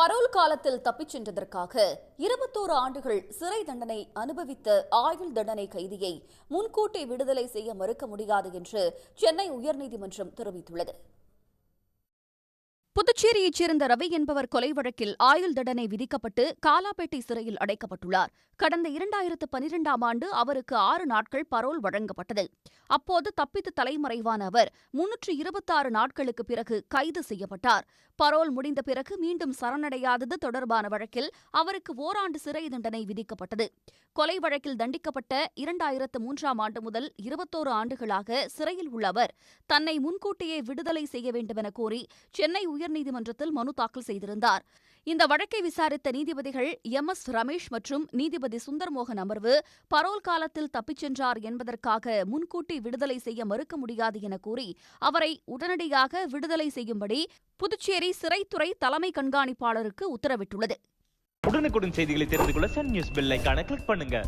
Parole காலத்தில் தப்பிச் சென்றதற்காக இருபத்தோரு ஆண்டுகள் சிறை தண்டனை அனுபவித்த ஆயுள் தண்டனை கைதியை முன்கூட்டி விடுதலை செய்ய மறுக்க முடியாது என்று சென்னை உயர்நீதிமன்றம் தெரிவித்துள்ளது. புதுச்சேரியைச் சேர்ந்த ரவி என்பவர் கொலை வழக்கில் ஆயுள் தண்டனை விதிக்கப்பட்டு காலாப்பேட்டை சிறையில் அடைக்கப்பட்டுள்ளார். கடந்த இரண்டாயிரத்து பனிரெண்டாம் ஆண்டு அவருக்கு ஆறு நாட்கள் பரோல் வழங்கப்பட்டது. அப்போது தப்பித்து தலைமறைவான அவர் முன்னூற்று இருபத்தாறு நாட்களுக்கு பிறகு கைது செய்யப்பட்டார். பரோல் முடிந்த பிறகு மீண்டும் சரணடையாதது தொடர்பான வழக்கில் அவருக்கு ஓராண்டு சிறை தண்டனை விதிக்கப்பட்டது. கொலை வழக்கில் தண்டிக்கப்பட்ட இரண்டாயிரத்து மூன்றாம் ஆண்டு முதல் இருபத்தோரு ஆண்டுகளாக சிறையில் உள்ள அவர் தன்னை முன்கூட்டியே விடுதலை செய்ய வேண்டுமென கோரி சென்னை உயர் உயர்நீதிமன்றத்தில் மனு தாக்கல் செய்திருந்தார். இந்த வழக்கை விசாரித்த நீதிபதிகள் எம். எஸ். ரமேஷ் மற்றும் நீதிபதி சுந்தர்மோகன் அமர்வு பரோல் காலத்தில் தப்பிச் சென்றார் என்பதற்காக முன்கூட்டி விடுதலை செய்ய மறுக்க முடியாது என கூறி அவரை உடனடியாக விடுதலை செய்யும்படி புதுச்சேரி சிறைத்துறை தலைமை கண்காணிப்பாளருக்கு உத்தரவிட்டுள்ளது. உடனுக்குடன் செய்திகளை தெரிந்து கொள்ள சன் நியூஸ் பெல் கிளிக் பண்ணுங்க.